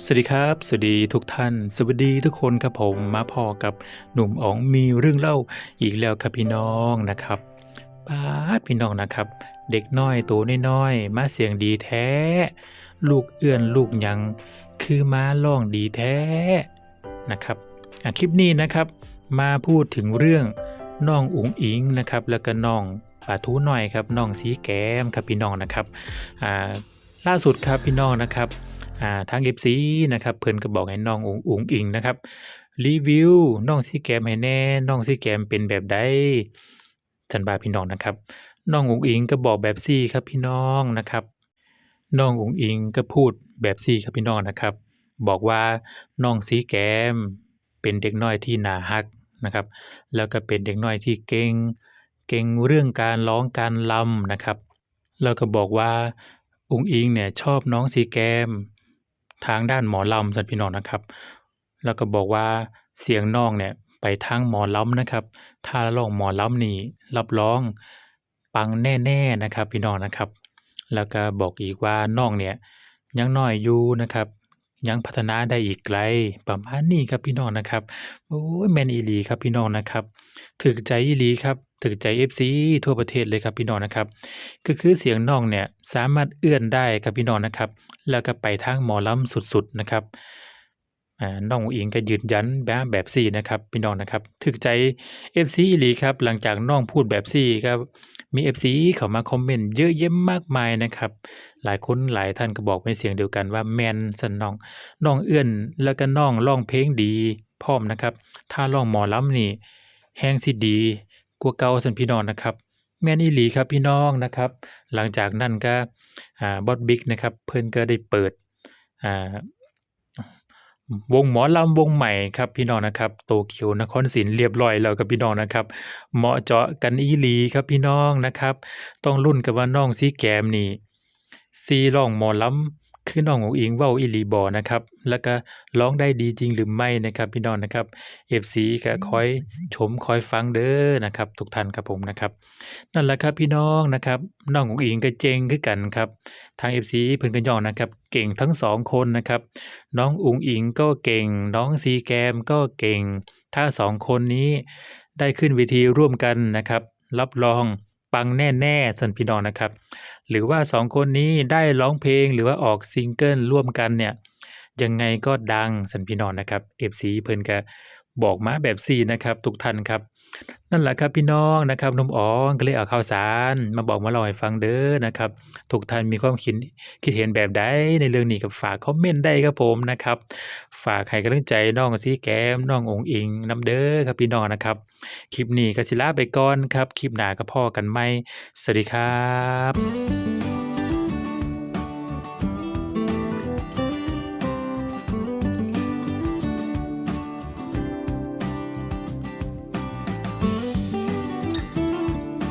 สวัสดีครับ สวัสดีทุกท่าน สวัสดีทุกคนครับผมมาพอกับหนุ่มอ๋องมีเรื่องเล่าอีกแล้วครับพี่น้องนะครับป้าดพี่น้องนะครับ เด็กน้อยตัวน้อยๆมาเสียงดีแท้ ลูกเอื้อนลูกยัง คือมาล่องดีแท้นะครับคลิปนี้นะครับ มาพูดถึงเรื่องน้องอุ๋งอิงนะครับ แล้วก็น้องปลาทูน้อยครับน้องสีแก้มครับพี่น้องนะครับอ่าล่าสุดครับพี่น้องนะครับ อ่าทาง FC นะครับเพิ่นก็บอกให้น้องอุ๋งอุงอิงนะครับรีวิวน้องสีแกมให้แน่น้องสีแกมเป็นแบบใดฉันบาพี่น้องนะครับน้องอุ๋งอิงก็บอกแบบซี่ครับพี่น้องนะครับน้องอุ๋งอิงก็พูดแบบซี่ครับพี่น้องนะครับ บอกว่าน้องสีแกมเป็นเด็กน้อยที่น่ารักนะครับ แล้วก็เป็นเด็กน้อยที่เก่งเก่งเรื่องการร้องการรำนะครับ แล้วก็บอกว่าอุ๋งอิงเนี่ยชอบน้องสีแกม ทางด้านหมอลำสันพี่น้องนะครับ แล้วก็บอกว่าเสียงน้องเนี่ยไปทางหมอลำนะครับ ถ้าร้องหมอลำนี่รับรองปังแน่ๆนะครับพี่น้องนะครับ แล้วก็บอกอีกว่าน้องเนี่ยยังน้อยอยู่นะครับ ยังพัฒนาได้อีกไกล ประมาณนี้ครับพี่น้องนะครับโอ้ยแมนอีลีครับพี่น้องนะครับถึกใจอีลีครับถึกใจ FC ทั่วประเทศเลยครับพี่น้องนะครับ ก็คือเสียงน้องเนี่ยสามารถเอื้อนได้ครับพี่น้องนะครับ แล้วก็ไปทางหมอลำสุดๆนะครับอ่าน้องอิงก็ยืนยันแบบแบบซี่นะครับพี่น้องนะครับถึกใจ FC อีลีครับหลังจากน้องพูดแบบซี่ก็ มี FC เข้ามาคอมเมนต์เยอะแยะมากมายนะครับ หลายคนหลายท่านก็บอกเป็นเสียงเดียวกันว่าแมนสันน้องน้องเอื้อนแล้วก็น้องร้องเพลงดีพร้อมนะครับ ถ้าร้องหมอลำนี่แฮงสิดีกว่าเก่าสันพี่น้องนะครับแม่นอีหลีครับพี่น้องนะครับ หลังจากนั้นก็อ่าบอสบิ๊กนะครับเพิ่นก็ได้เปิดอ่า วงหมอลำวงใหม่ครับพี่น้องนะครับโตเกียวนครศรีเรียบร้อยแล้วครับพี่น้องนะครับเหมาะเจาะกันอีหลีครับพี่น้องนะครับ ต้องลุ้นกับว่าน้องสีแกมนี่ซีร้องหมอลำ คือน้องอุ๋งอิงเว้าอีหลีบ่นะครับ แล้วก็ร้องได้ดีจริงหรือไม่นะครับ พี่น้องนะครับ FC ก็คอยชมคอยฟังเด้อนะครับ ทุกท่านครับผมนะครับ นั่นแหละครับพี่น้องนะครับน้องอุ๋งอิงก็เจ๋งคือกันครับ ทาง FC เพิ่นก็ย่อนะครับ เก่งทั้งสองคนนะครับ น้องอุ๋งอิงก็เก่ง น้องซีแกมก็เก่ง ถ้าสองคนนี้ได้ขึ้นเวทีร่วมกันนะครับ รับรอง ปังแน่ๆสันพี่น้องนะครับ หรือว่าสองคนนี้ได้ร้องเพลงหรือว่าออกซิงเกิลร่วมกันเนี่ยยังไงก็ดังสันพี่น้องนะครับเอฟซีเพิ่นก็ บอกมาแบบซีนะครับทุกท่านครับ นั่นแหละครับพี่น้องนะครับนุ่มอ๋องก็เลยเอาข่าวสาร มาบอกมาเล่าให้ฟังเด้อนะครับทุกท่านมีความคิดคิดเห็นแบบใดในเรื่องนี้ก็ฝากคอมเมนต์ได้ครับผมนะครับ ฝากให้กำลังใจน้องสีแก้มน้ององอิงน้ำเด้อครับพี่น้องนะครับ คลิปนี้ก็สิลาไปก่อนครับ คลิปหน้าก็พ่อกันใหม่สวัสดีครับ